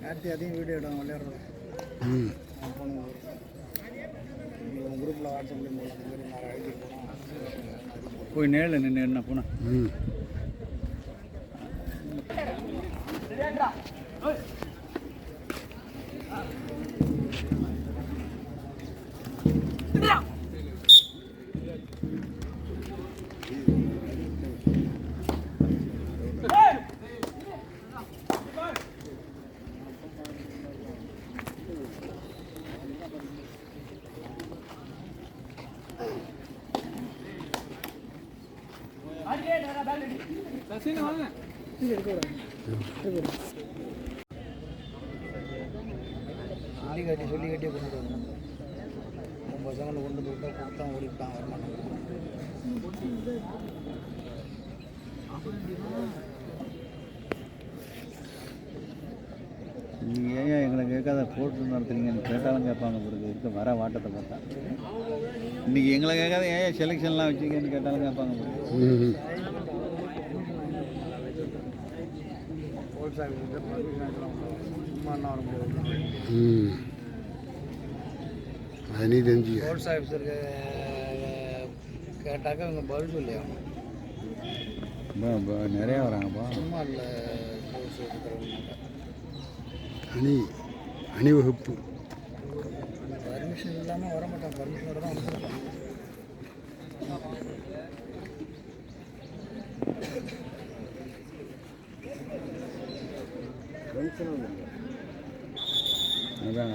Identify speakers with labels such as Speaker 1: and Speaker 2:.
Speaker 1: கார்த்தி அதையும் வீடியோ எடுங்க விளையாடுறோம்
Speaker 2: ம்.
Speaker 1: உங்கள் குரூப்பில் வாட்ஸ்அப்பில் போகலாம்
Speaker 3: போய் நேரில் நின்று என்ன போனா?
Speaker 2: ம்.
Speaker 1: சொல்லி காட்டி சொல்லி காட்டியே கொண்டு வரணும் உன் பசங்களை கொண்டு வந்து விட்டா கொடுத்தான் ஓடிவிட்டான் வரமாட்டான்
Speaker 3: நீங்கள் ஏன் எங்களை கேட்காத போட்டு நடத்துறீங்கன்னு கேட்டாலும் கேட்பாங்க பிறகு இருக்க வர வாட்டத்தை பார்த்தா. இன்னைக்கு எங்களை கேட்காத ஏன் செலெக்ஷன்லாம் வச்சுக்கன்னு கேட்டாலும் கேட்பாங்க பிறகு
Speaker 2: ம்
Speaker 1: போலீஸ் ஆஃபீஸர் பர்மிஷன் எடுத்துலாம் சும்மா என்ன வர முடியாது.
Speaker 2: அது நீ தெரிஞ்சுக்க.
Speaker 1: போலீஸ் ஆஃபீஸருக்கு கேட்டாக்கா அவங்க பதில் சொல்லி ஆகணும்
Speaker 3: நிறையா வராங்கப்பா.
Speaker 1: சும்மா இல்லை
Speaker 2: அணி அணிவகுப்பு.
Speaker 1: பர்மிஷன் இல்லாமல் வர மாட்டான் பர்மிஷனோட தான்
Speaker 3: அதான்